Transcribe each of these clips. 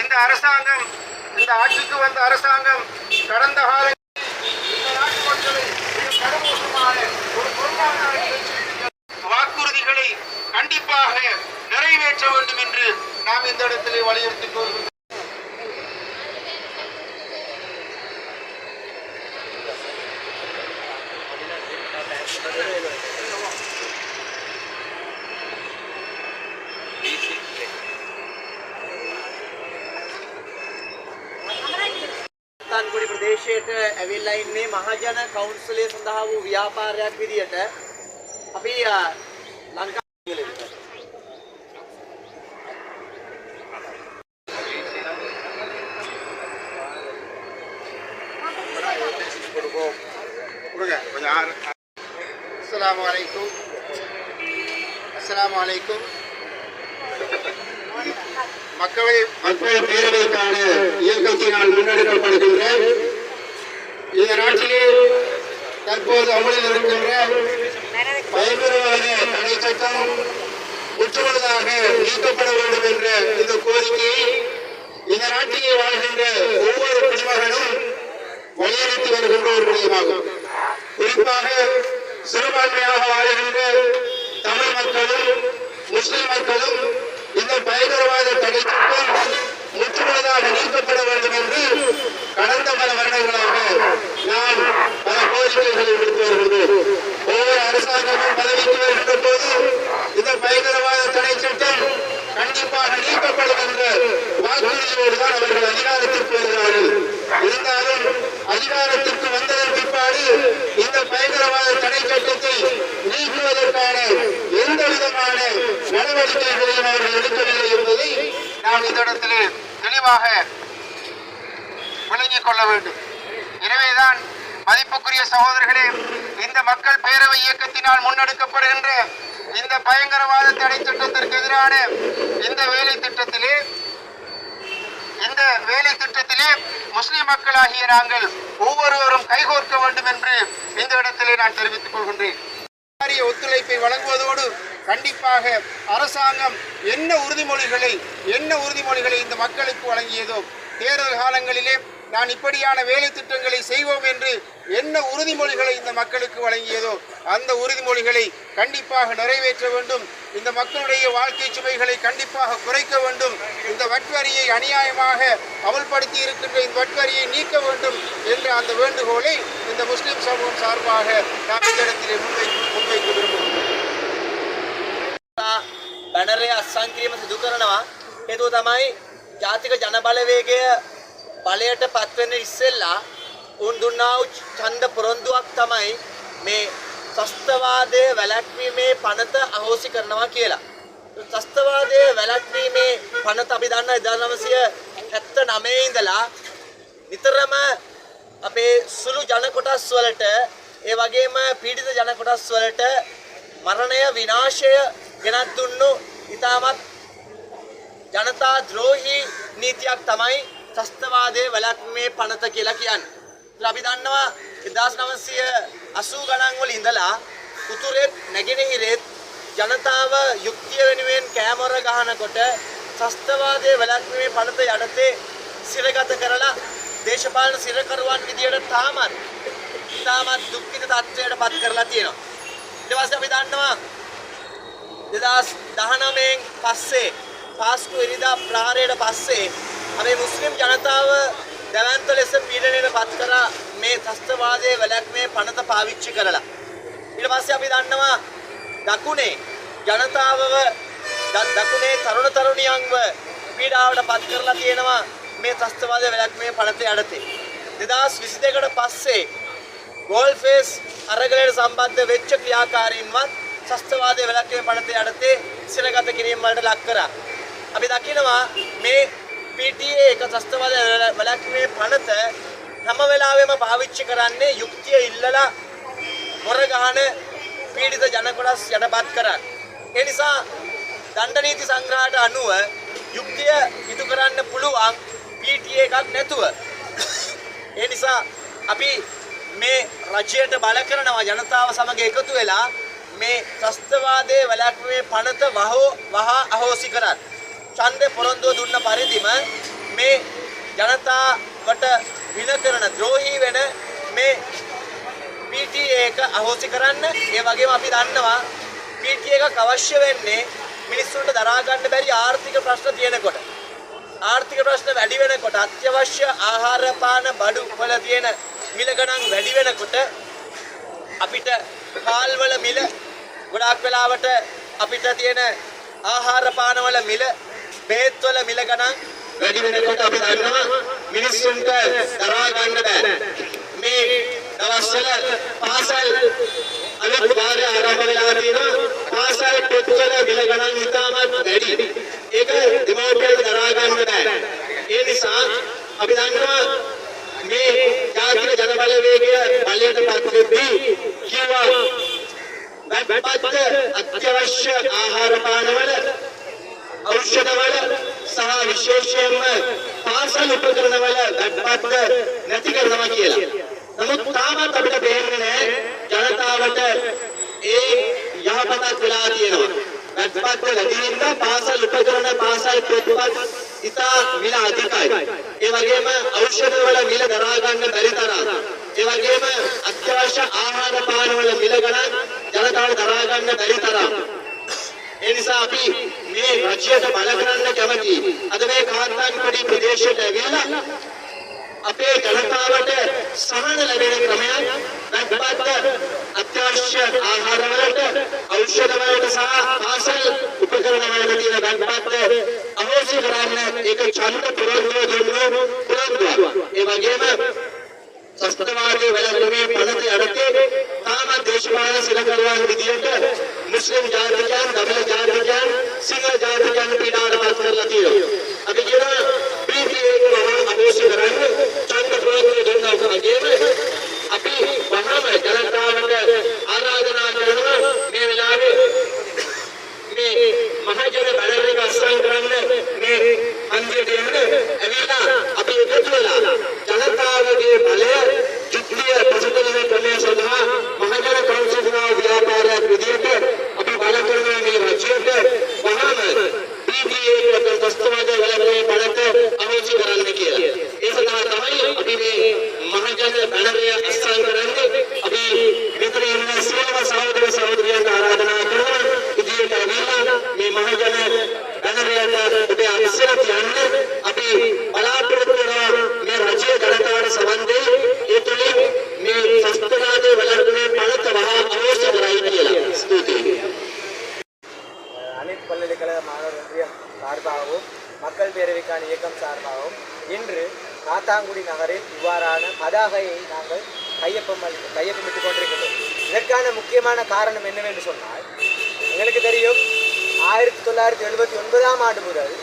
இந்த அரசாங்கம் இந்த ஆட்சிக்கு வந்த அரசாங்கம் கடந்த கால ஒரு வாக்குறுதிகளை கண்டிப்பாக நிறைவேற்ற வேண்டும் என்று நாம் இந்த இடத்திலே வலியுறுத்திக் கொள்கிறோம் ප්‍රදේශයට ඇවිල්ලා ඉන්නේ මහජන කවුන්සලය සඳහා වූ ව්‍යාපාරයක් විදියට අපි අ, ලංකා கொடுப்போம் கொடுங்க கொஞ்சம் ஆறு அஸ்ஸலாமு அலைக்கும் அஸ்ஸலாமு அலைக்கும் மக்களை மக்கள் பேரவைக்கான இயக்கத்தினால் முன்னெடுக்கப்படுகின்ற இந்த நாட்டிலே தற்போது அமலில் இருக்கின்ற பயங்கரவாத தடை சட்டம் முற்றுமுழுதாக நீக்கப்பட வேண்டும் என்ற இந்த கோரிக்கையை இந்த நாட்டிலே வாழ்கின்ற ஒவ்வொரு குடிமகனும் வலியுறுத்தி வருகின்ற ஒரு விடயமாகும் குறிப்பாக சிறுபான்மையாக வாழ்கின்ற தமிழ் மக்களும் முஸ்லிம் மக்களும் இந்த பயங்கரவாத தடை சட்டம் முற்றுமுழுதாக நீக்கப்பட வேண்டும் என்று கடந்த பல வருடங்களாக நாம் பல கோரிக்கைகளை விடுத்து வருகின்றோம் ஒவ்வொரு அரசாங்கமும் பதவிக்கு வருகின்ற போது இந்த பயங்கரவாத தடை சட்டம் கண்டிப்பாக நீக்கப்படும் என்ற வாக்குறுதியோடு தான் அவர்கள் அதிகாரத்திற்கு வருகிறார்கள். இருந்தாலும் அதிகாரத்திற்கு வந்ததன் பிற்பாடு இந்த பயங்கரவாத தடை சட்டத்தை நீக்குவதற்கான எந்த விதமான நடவடிக்கைகளையும் அவர்கள் எடுக்கவில்லை என்பதை நாம் இந்த இடத்திலே தெளிவாக விளங்கிக் கொள்ள வேண்டும். எனவேதான் மதிப்புக்குரிய சகோதரர்களே இந்த மக்கள் பேரவை இயக்கத்தினால் முன்னெடுக்கப்படுகின்ற இந்த பயங்கரவாத தடை திட்டத்திற்கு எதிரான இந்த வேலை திட்டத்திலே இந்த வேலை திட்டத்திலே முஸ்லிம் மக்களாகிய நாங்கள் ஒவ்வொருவரும் கைகோர்க்க வேண்டும் என்று இந்த இடத்திலே நான் தெரிவித்துக் கொள்கின்றேன். ஒத்துழைப்பை வழங்குவதோடு கண்டிப்பாக அரசாங்கம் என்ன உறுதிமொழிகளை என்ன உறுதிமொழிகளை இந்த மக்களுக்கு வழங்கியதோ தேர்தல் காலங்களிலே நான் இப்படியான வேலை திட்டங்களை செய்வோம் என்று என்ன உறுதிமொழிகளை இந்த மக்களுக்கு வழங்கியதோ அந்த உறுதிமொழிகளை கண்டிப்பாக நிறைவேற்ற வேண்டும். இந்த மக்களுடைய வாழ்க்கை சுமைகளை கண்டிப்பாக குறைக்க வேண்டும். இந்த வட்வரியை அநியாயமாக அமல்படுத்தி இருக்கின்ற இந்த வட்வரியை நீக்க வேண்டும் என்ற அந்த வேண்டுகோளை இந்த முஸ்லிம் சமூகம் சார்பாக நாம் இந்த இடத்திலே முன்வை முன்வைக்க விரும்புகிறோம் බැනරය අත්සන් කිරීම සිදු කරනවා හේතුව තමයි ජාතික ජනබලවේගය බලයට පත්වෙන්න ඉස්සෙල්ලා උන් දුන්නා වූ ඡන්ද පොරොන්දුවක් තමයි මේ ත්‍රස්තවාදය වැළැක්වීමේ පනත අහෝසි කරනවා කියලා. ත්‍රස්තවාදය වැළැක්වීමේ පනත අපි දන්න 1979 ඉඳලා නිතරම අපේ සුළු ජන කොටස් වලට ඒ වගේම පීඩිත ජන කොටස් වලට මරණය විනාශය ගෙනත් දුන්නු ඉතාමත් ජනතා ද්‍රෝහි නීතියක් තමයි ත්‍රස්තවාදය වැළැක්වීමේ පනත කියලා කියන්නේ. ඒත් අපි දන්නවා 1980 ගණන් වල ඉඳලා උතුරෙත් නැගෙනහිරෙත් ජනතාව යුක්තිය වෙනුවෙන් කෑමොර ගහනකොට ත්‍රස්තවාදය වැළැක්වීමේ පනත යටතේ සිරගත කරලා දේශපාලන සිරකරුවන් විදියට තාමත් ඉතාමත් දුක්ඛිත තත්ත්වයට පත් කරලා තියෙනවා. ඊට පස්සේ අපි දන්නවා 2019න් පස්සේ පාස්කු ඉරිදා ප්‍රහාරයට පස්සේ අපේ මුස්ලිම් ජනතාව දැවැන්ත ලෙස පීඩනයට පත් කරා මේ ත්‍රස්තවාදයේ වැළැක්මේ පනත පාවිච්චි කරලා. ඊට පස්සේ අපි දන්නවා දකුණේ ජනතාවව ද- දකුණේ තරුණ තරුණියන්ව පීඩාවට පත් කරලා තියෙනවා මේ ත්‍රස්තවාදයේ වැළැක්මේ පනත යටතේ. 2022කට පස්සේ ගෝල්ෆේස් අරගලයට සම්බන්ධ වෙච්ච ක්‍රියාකාරීන්වත් ත්‍රස්තවාදයේ වැළැක්වීම පනත යටතේ සිරගත කිරීම වලට ලක් කරා. අපි දකිනවා මේ PTA එක ත්‍රස්තවාද වැළැක්වීමේ පනත හැම වෙලාවෙම පාවිච්චි කරන්නේ යුක්තිය ඉල්ලලා මොර ගහන පීඩිත ජන කොටස් යටපත් කරන්න. ඒ නිසා දණ්ඩ නීති සංග්‍රහයට අනුව යුක්තිය ඉටු කරන්න පුළුවන් PTA එකක් නැතුව. ඒ නිසා අපි මේ රජයට බල කරනවා ජනතාව සමග එකතු වෙලා මේ ත්‍රස්තවාදයේ වැළැක්වීමේ පනත වහෝ වහා අහෝසි කරත්. ඡන්දේ පොරොන්දුව දුන්න පරිදිම මේ ජනතාවට වින කරන ද්‍රෝහී වෙන මේ PTA එක අහෝසි කරන්න ඒ වගේම අපි දන්නවා PTA එකක් අවශ්‍ය වෙන්නේ මිනිස්සුන්ට දරා ගන්න බැරි ආර්ථික ප්‍රශ්න තියෙනකොට ආර්ථික ප්‍රශ්න වැඩි වෙනකොට අත්‍යවශ්‍ය ආහාර පාන බඩු වල තියෙන මිල ගණන් වැඩි වෙනකොට අපිට කාල් වල මිල ගොඩාක් වෙලාවට අපිට තියෙන ආහාර පාන වල මිල බෙහෙත් වල මිල ගණන් වැඩි වෙනකොට අපි දන්නවා මිනිස්සුන්ට දරා ගන්න බෑ. මේ දවස්වල පාසල් අලුත් වාරය ආරම්භ වෙලා තියෙනවා. පාසල් පොත්වල මිල ගණන් ඉතාමත් වැඩි. ඒක දෙමව්පියන්ට දරා ගන්න බෑ. ඒ නිසා අපි දන්නවා මේ ජාතික ජනබලවේගය බලයට පත් වෙද්දී කිව්වා වැප්පත් අත්‍යවශ්‍ය ආහාර පානවල ඖෂධවල සහ විශේෂයෙන්ම පාසල් උපකරණවල වැප්පත් නැති කරනවා කියලා. නමුත් තාමත් අපිට පේන්නේ නැහැ ජනතාවට ඒ යහපතක් වෙලා තියෙනවා. වැප්පත් ලැබීම පාසල් උපකරණ පාසල් පොත්පත් ඉතා මිල අධිකයි. ඒ වගේම ඖෂධවල මිල දරා ගන්න බැරි තරම්. ඒ වගේම අත්‍යවශ්‍ය ආහාර පාන වල මිල ගණන් ජනතාවට දරා ගන්න බැරි තරම්. ඒ නිසා අපි මේ රජයට බල කරන්න කැමති. අද මේ කාන්තාන්පඩි ප්‍රදේශයට ඇවිල්ලා අපේ ජනතාවට සහන ලැබෙන ක්‍රමයක් නැත්නම් අත්‍යවශ්‍ය ආහාර වලට ඖෂධ වලට සහ පාසල් උපකරණ වලට තියෙන ගණ්ඩපත් අහෝසි කරන්න ඒක ඡන්ද පුරවුව දුන්නු පුරවුව. ඒ වගේම සස්තවාදී වැළඳීමේ පනත යටතේ තාම දේශපාලන සිලකරුවන් විදියට මුස්ලිම් ජාතිකයන්, දමිළ ජාතිකයන්, සිංහල ජාතිකයන් පීඩාවටපත් කරලා තියෙනවා. අපි කියනවා ප්‍රීතියේ මහා අභෝෂි කරන්න ඡන්ද ප්‍රවෘත්ති දුන්නා වගේම අපි වහාම ජනතාවට ආරාධනා කරනවා මේ වෙලාවේ මේ මහජන බැලරේක අස්සම් කරන්න මේ හන්දියට යන්න with the காத்தாங்குடி நகரில் இவ்வாறான பதாகையை நாங்கள் கையொப்பம் அளி- கொண்டிருக்கின்றோம். இதற்கான முக்கியமான காரணம் என்னவென்று சொன்னால் எங்களுக்கு தெரியும் ஆயிரத்தி தொள்ளாயிரத்தி எழுபத்தி ஒன்பதாம் ஆண்டு முதல்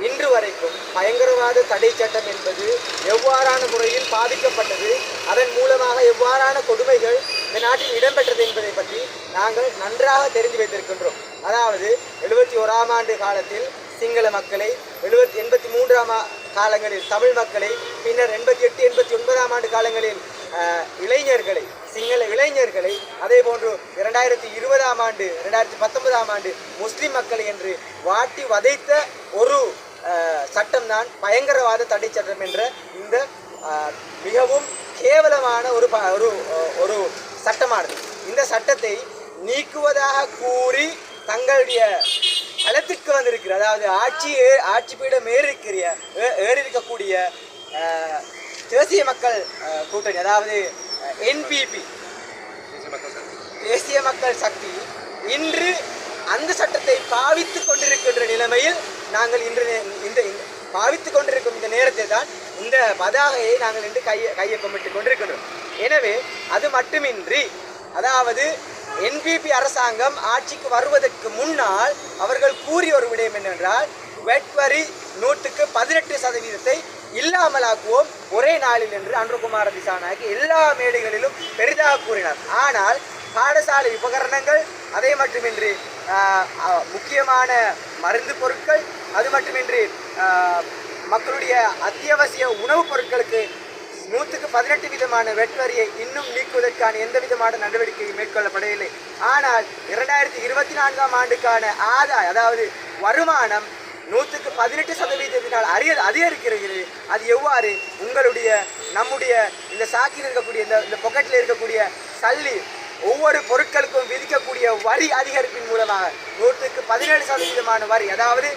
இன்று வரைக்கும் பயங்கரவாத தடை சட்டம் என்பது எவ்வாறான முறையில் பாதிக்கப்பட்டது அதன் மூலமாக எவ்வாறான கொடுமைகள் இந்த நாட்டில் இடம்பெற்றது என்பதை பற்றி நாங்கள் நன்றாக தெரிந்து வைத்திருக்கின்றோம். அதாவது எழுபத்தி ஓராம் ஆண்டு காலத்தில் சிங்கள மக்களை எழுபத்தி எண்பத்தி மூன்றாம் காலங்களில் தமிழ் மக்களை பின்னர் எண்பத்தி எட்டு எண்பத்தி ஒன்பதாம் ஆண்டு காலங்களில் இளைஞர்களை சிங்கள இளைஞர்களை அதே போன்று இரண்டாயிரத்தி இருபதாம் ஆண்டு இரண்டாயிரத்தி பத்தொன்பதாம் ஆண்டு முஸ்லிம் மக்களை என்று வாட்டி வதைத்த ஒரு சட்டம் தான் பயங்கரவாத தடை சட்டம் என்ற இந்த மிகவும் கேவலமான ஒரு ப- ஒரு ஒரு சட்டமானது. இந்த சட்டத்தை நீக்குவதாக கூறி தங்களுடைய களத்திற்கு வந்திருக்கிற அதாவது ஆட்சி ஆட்சி பீடம் ஏறிருக்கிற ஏ- ஏறியிருக்கக்கூடிய தேசிய மக்கள் கூட்டணி அதாவது என்பிபி தேசிய மக்கள் சக்தி இன்று அந்த சட்டத்தை பாவித்துக் கொண்டிருக்கின்ற நிலைமையில் நாங்கள் இன்று நே- இந்த பாவித்து பாவித்துக் கொண்டிருக்கும் இந்த நேரத்தில் தான் இந்த பதாகையை நாங்கள் இன்று கைய கையொப்பமிட்டுக் கொண்டிருக்கின்றோம். எனவே அது மட்டுமின்றி அதாவது என்பிபி அரசாங்கம் ஆட்சிக்கு வருவதற்கு முன்னால் அவர்கள் கூறி ஒரு விடயம் என்னென்றால் வெட் வரி நூற்றுக்கு பதினெட்டு சதவீதத்தை இல்லாமலாக்குவோம் ஒரே நாளில் என்று அன்றுகுமார திசாநாயக்கு எல்லா மேடைகளிலும் பெரிதாக கூறினார். ஆனால் பாடசாலை உபகரணங்கள் அதே மட்டுமின்றி முக்கியமான மருந்து பொருட்கள் அது மட்டுமின்றி மக்களுடைய அத்தியாவசிய உணவுப் பொருட்களுக்கு பதினெட்டு விதமான வெட்வரியை இன்னும் நீக்குவதற்கான எந்த விதமான நடவடிக்கையும் மேற்கொள்ளப்படவில்லை. ஆனால் இரண்டாயிரத்தி இருபத்தி நான்காம் ஆண்டுக்கான ஆதாய அதாவது வருமானம் நூற்றுக்கு பதினெட்டு சதவீதத்தினால் அறிய அதிகரிக்கிறது. அது எவ்வாறு? உங்களுடைய நம்முடைய இந்த சாக்கில் இருக்கக்கூடிய இந்த இந்த பொக்கெட்டில் இருக்கக்கூடிய சல்லி ஒவ்வொரு பொருட்களுக்கும் விதிக்கக்கூடிய வரி அதிகரிப்பின் மூலமாக நூற்றுக்கு பதினேழு சதவீதமான வரி அதாவது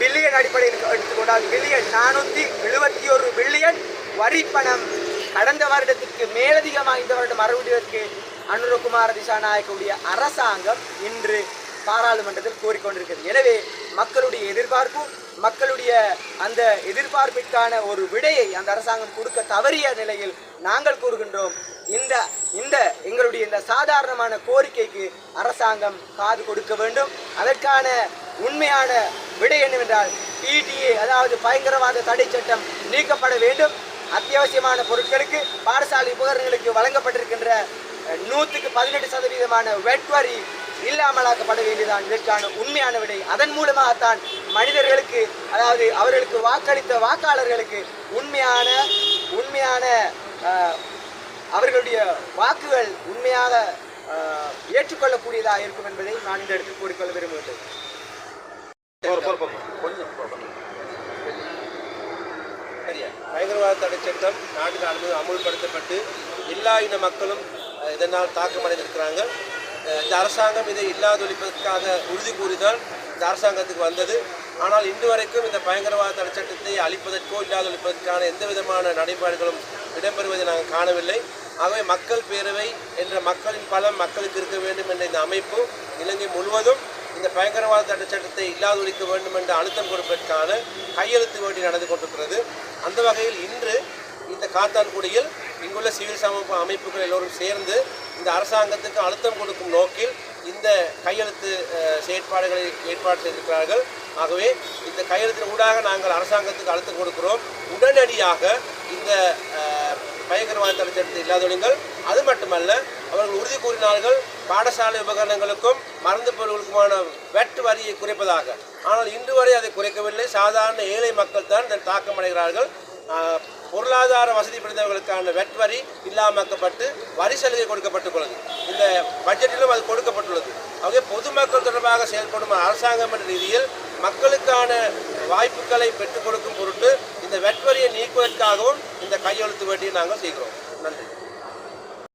பில்லியன் அடிப்படையில் எடுத்துக்கொண்டால் பில்லியன் நானூற்றி எழுபத்தி ஒரு பில்லியன் வரி பணம் கடந்த வருடத்திற்கு மேலதிகமாக இந்த வருடம் அறுவடைக்கு அனுரகுமார திசாநாயக்கவுடைய அரசாங்கம் இன்று பாராளுமன்றத்தில் கோரிக்கொண்டிருக்கிறது. எனவே மக்களுடைய எதிர்பார்ப்பு மக்களுடைய அந்த எதிர்பார்ப்பிற்கான ஒரு விடையை அந்த அரசாங்கம் கொடுக்க தவறிய நிலையில் நாங்கள் கூறுகின்றோம். இந்த இந்த எங்களுடைய இந்த சாதாரணமான கோரிக்கைக்கு அரசாங்கம் காது கொடுக்க வேண்டும். அதற்கான உண்மையான விடை என்னவென்றால் பிடிஏ அதாவது பயங்கரவாத தடை சட்டம் நீக்கப்பட வேண்டும். அத்தியாவசியமான பொருட்களுக்கு பாடசாலை உபகரணங்களுக்கு வழங்கப்பட்டிருக்கின்ற நூற்றுக்கு பதினெட்டு சதவீதமான வெட்வரி இல்லாமலாக்கப்பட வேண்டியதான் இதற்கான உண்மையான விடை. அதன் மூலமாகத்தான் மனிதர்களுக்கு அதாவது அவர்களுக்கு வாக்களித்த வாக்காளர்களுக்கு உண்மையான உண்மையான அவர்களுடைய வாக்குகள் உண்மையாக அஹ், ஏற்றுக்கொள்ளக்கூடியதாக இருக்கும் என்பதை நான் இந்த இடத்தில் கூறிக்கொள்ள விரும்புகின்றேன். பயங்கரவாத தடை சட்டம் நாட்டில் அமு அமுல்படுத்தப்பட்டு எல்லா இன மக்களும் இதனால் தாக்கமடைந்திருக்கிறாங்க. இந்த அரசாங்கம் இதை இல்லாதொழிப்பதற்காக உறுதி கூறிதான் இந்த அரசாங்கத்துக்கு வந்தது. ஆனால் இன்று வரைக்கும் இந்த பயங்கரவாத தடை சட்டத்தை அழிப்பதற்கோ இல்லாதொழிப்பதற்கான எந்த விதமான நடைபாடுகளும் இடம்பெறுவதை நாங்கள் காணவில்லை. ஆகவே மக்கள் பேரவை என்ற மக்களின் பலம் மக்களுக்கு இருக்க வேண்டும் என்ற இந்த அமைப்பு இலங்கை முழுவதும் இந்த பயங்கரவாத தடை சட்டத்தை இல்லாதொழிக்க வேண்டும் என்ற அழுத்தம் கொடுப்பதற்கான கையெழுத்து வேண்டி நடந்து கொண்டிருக்கிறது. அந்த வகையில் இன்று இந்த காத்தான்குடியில் இங்குள்ள சிவில் சமூக அமைப்புகள் எல்லோரும் சேர்ந்து இந்த அரசாங்கத்துக்கு அழுத்தம் கொடுக்கும் நோக்கில் இந்த கையெழுத்து செயற்பாடுகளை ஏற்பாடு செய்திருக்கிறார்கள். ஆகவே இந்த கையெழுத்தின் ஊடாக நாங்கள் அரசாங்கத்துக்கு அழுத்தம் கொடுக்கிறோம். உடனடியாக இந்த பயங்கரவாத தடை சட்டத்தை இல்லாதொழிங்கள் அது மட்டுமல்ல அவர்கள் உறுதி கூறினார்கள். பாடசாலை உபகரணங்களுக்கும் மருந்து பொருட்களுக்குமான வெட் வரியை குறைப்பதாக. ஆனால் இன்று வரை அதை குறைக்கவில்லை. சாதாரண ஏழை மக்கள் தான் இதன் தாக்கமடைகிறார்கள் பொருளாதார வசதி படைத்தவர்களுக்கான வெட் வரி இல்லாமக்கப்பட்டு வரி சலுகை கொடுக்கப்பட்டுள்ளது. இந்த பட்ஜெட்டிலும் அது கொடுக்கப்பட்டுள்ளது. ஆகவே பொதுமக்கள் தொடர்பாக செயல்படும் அரசாங்கம் என்ற ரீதியில் மக்களுக்கான வாய்ப்புகளை பெற்றுக் கொடுக்கும் பொருட்டு இந்த வெட் வரியை நீக்குவதற்காகவும் இந்த கையெழுத்து வேட்டியை நாங்கள் செய்கிறோம். நன்றி.